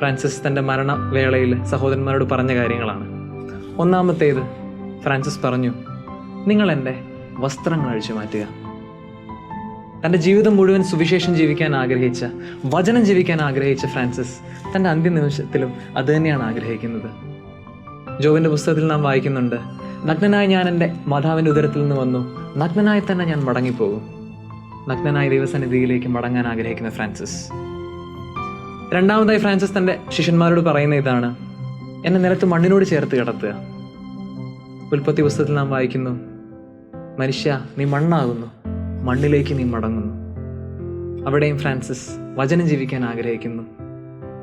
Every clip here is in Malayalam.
ഫ്രാൻസിസ് തന്റെ മരണവേളയിൽ സഹോദരന്മാരോട് പറഞ്ഞ കാര്യങ്ങളാണ്. ഒന്നാമത്തേത് ഫ്രാൻസിസ് പറഞ്ഞു നിങ്ങൾ എന്റെ വസ്ത്രങ്ങൾ അഴിച്ചു മാറ്റുക. തന്റെ ജീവിതം മുഴുവൻ സുവിശേഷം ജീവിക്കാൻ ആഗ്രഹിച്ച വചനം ജീവിക്കാൻ ആഗ്രഹിച്ച ഫ്രാൻസിസ് തന്റെ അന്ത്യനിമിഷത്തിലും അത് തന്നെയാണ് ആഗ്രഹിക്കുന്നത്. ജോബിന്റെ പുസ്തകത്തിൽ നാം വായിക്കുന്നുണ്ട് നഗ്നനായി ഞാൻ എന്റെ മാതാവിന്റെ ഉദരത്തിൽ നിന്ന് വന്നു. നഗ്നനായി തന്നെ ഞാൻ മടങ്ങിപ്പോകും. നഗ്നനായ ദൈവസന്നിധിയിലേക്ക് മടങ്ങാൻ ആഗ്രഹിക്കുന്ന ഫ്രാൻസിസ്. രണ്ടാമതായി ഫ്രാൻസിസ് തന്റെ ശിഷ്യന്മാരോട് പറയുന്ന ഇതാണ്. എന്നെ നിലത്ത് മണ്ണിനോട് ചേർത്ത് കിടത്തുക. ഉൽപ്പത്തി പുസ്തകത്തിൽ നാം വായിക്കുന്നു മനുഷ്യ നീ മണ്ണാകുന്നു മണ്ണിലേക്ക് നീ മടങ്ങുന്നു. അവിടെയും ഫ്രാൻസിസ് വചനം ജീവിക്കാൻ ആഗ്രഹിക്കുന്നു.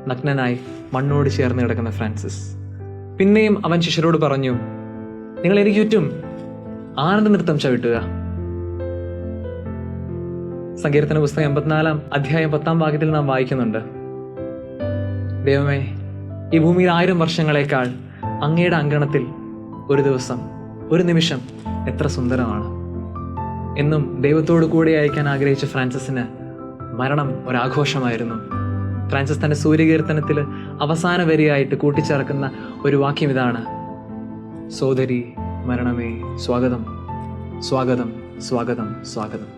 നഗ്നനായി മണ്ണോട് ചേർന്ന് കിടക്കുന്ന ഫ്രാൻസിസ്. പിന്നെയും അവൻ ശിഷ്യരോട് പറഞ്ഞു നിങ്ങൾ എനിക്ക് ചുറ്റും ആനന്ദ നൃത്തം ചവിട്ടുക. സങ്കീർത്തന പുസ്തകം എൺപത്തിനാലാം അധ്യായം പത്താം ഭാഗത്തിൽ നാം വായിക്കുന്നുണ്ട് ദൈവമേ ഈ ഭൂമിയിൽ ആയിരം വർഷങ്ങളേക്കാൾ അങ്ങയുടെ അങ്കണത്തിൽ ഒരു ദിവസം ഒരു നിമിഷം എത്ര സുന്ദരമാണ്. എന്നും ദൈവത്തോട് കൂടെ അയക്കാൻ ആഗ്രഹിച്ച ഫ്രാൻസിസിന് മരണം ഒരാഘോഷമായിരുന്നു. ഫ്രാൻസിസ് തന്റെ സൂര്യകീർത്തനത്തിൽ അവസാന വരിയായിട്ട് കൂട്ടിച്ചേർക്കുന്ന ഒരു വാക്യം ഇതാണ്. സോദരി മരണമേ സ്വാഗതം സ്വാഗതം സ്വാഗതം സ്വാഗതം.